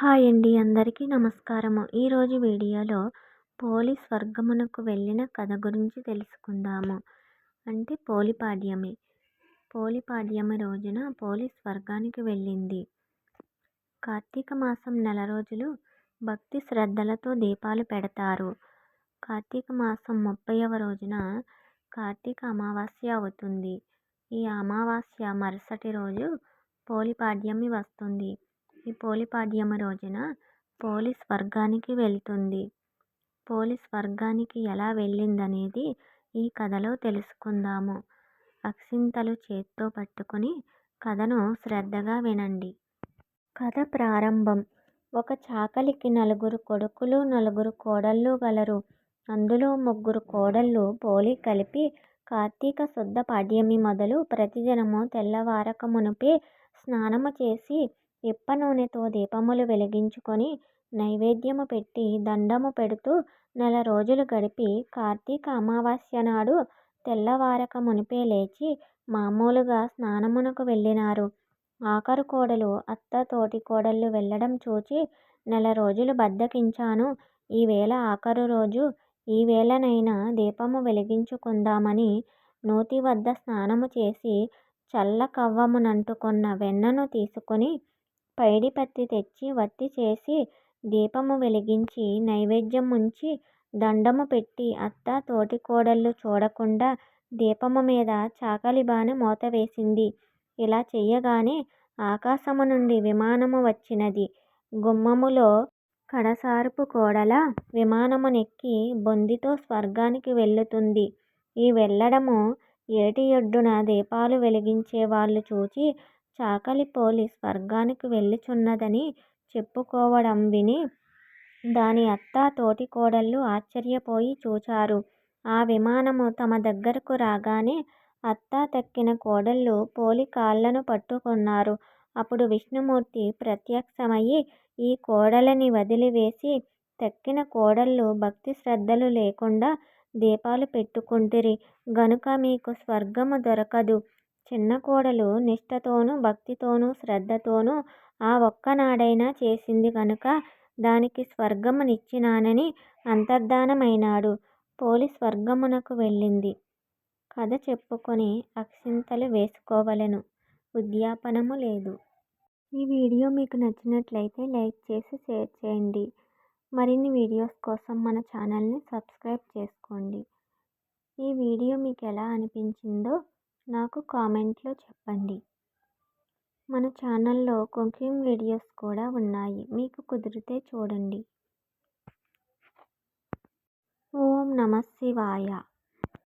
Hi అండి. అందరికీ నమస్కారము. ఈరోజు వీడియోలో పోలీస్ వర్గమునకు వెళ్ళిన కథ గురించి తెలుసుకుందాము. అంటే పోలిపాడ్యమి పోలిపాడ్యమి రోజున పోలీస్ వర్గానికి వెళ్ళింది. కార్తీక మాసం నెల రోజులు భక్తి శ్రద్ధలతో దీపాలు పెడతారు. కార్తీక మాసం ముప్పైవ రోజున కార్తీక అమావాస్య అవుతుంది. ఈ అమావాస్య మరుసటి రోజు పోలిపాడ్యమి వస్తుంది. ఈ పోలిపాడ్యమ రోజున పోలీస్ వర్గానికి వెళ్తుంది. పోలీస్ వర్గానికి ఎలా వెళ్ళిందనేది ఈ కథలో తెలుసుకుందాము. అక్షింతలు చేత్తో పట్టుకుని కథను శ్రద్ధగా వినండి. కథ ప్రారంభం. ఒక చాకలికి నలుగురు కొడుకులు నలుగురు కోడళ్ళు గలరు. అందులో ముగ్గురు కోడళ్ళు పోలి కలిపి కార్తీక శుద్ధ పాడ్యమి మొదలు ప్రతిదినము తెల్లవారక మునిపే స్నానము చేసి ఇప్ప నూనెతో దీపములు వెలిగించుకొని నైవేద్యము పెట్టి దండము పెడుతూ నెల రోజులు గడిపి కార్తీక అమావాస్య నాడు తెల్లవారక మునిపే లేచి మామూలుగా స్నానమునకు వెళ్ళినారు. ఆఖరు కోడలు అత్త తోటి కోడళ్ళు వెళ్ళడం చూచి నెల రోజులు బద్దకించాను. ఈవేళ ఆఖరు రోజు ఈవేళనైనా దీపము వెలిగించుకుందామని నూతి వద్ద స్నానము చేసి చల్ల కవ్వమునంటుకున్న వెన్నను తీసుకొని పైడి పత్తి తెచ్చి వత్తి చేసి దీపము వెలిగించి నైవేద్యం ఉంచి దండము పెట్టి అత్త తోటికోడళ్ళు చూడకుండా దీపము మీద చాకలి బాణ మూత వేసింది. ఇలా చెయ్యగానే ఆకాశము నుండి విమానము వచ్చినది. గుమ్మములో కడసారుపు కోడల విమానమునెక్కి బొందితో స్వర్గానికి వెళ్ళుతుంది. ఈ వెళ్ళడము ఏటి ఒడ్డున దీపాలు వెలిగించే వాళ్ళు చూచి చాకలి పోలీస్ స్వర్గానికి వెళ్ళుచున్నదని చెప్పుకోవడం విని దాని అత్త తోటి కోడళ్ళు ఆశ్చర్యపోయి చూచారు. ఆ విమానము తమ దగ్గరకు రాగానే అత్త తక్కిన కోడళ్ళు పోలి కాళ్ళను పట్టుకున్నారు. అప్పుడు విష్ణుమూర్తి ప్రత్యక్షమయ్యి ఈ కోడలని వదిలివేసి తక్కిన కోడళ్ళు భక్తి శ్రద్ధలు లేకుండా దీపాలు పెట్టుకుంటిరి. గనుక మీకు స్వర్గము దొరకదు. చిన్న కోడలు నిష్ఠతోనూ భక్తితోనూ శ్రద్ధతోనూ ఆ ఒక్కనాడైనా చేసింది కనుక దానికి స్వర్గమునిచ్చినానని అంతర్ధానమైనాడు. పోలి స్వర్గమునకు వెళ్ళింది. కథ చెప్పుకొని అక్షింతలు వేసుకోవలెను. ఉద్యాపనము లేదు. ఈ వీడియో మీకు నచ్చినట్లయితే లైక్ చేసి షేర్ చేయండి. మరిన్ని వీడియోస్ కోసం మన ఛానల్ని సబ్స్క్రైబ్ చేసుకోండి. ఈ వీడియో మీకు ఎలా అనిపించిందో నాకు కామెంట్లో చెప్పండి. మన ఛానల్లో కుకింగ్ వీడియోస్ కూడా ఉన్నాయి. మీకు కుదిరితే చూడండి. ఓం నమ శివాయ.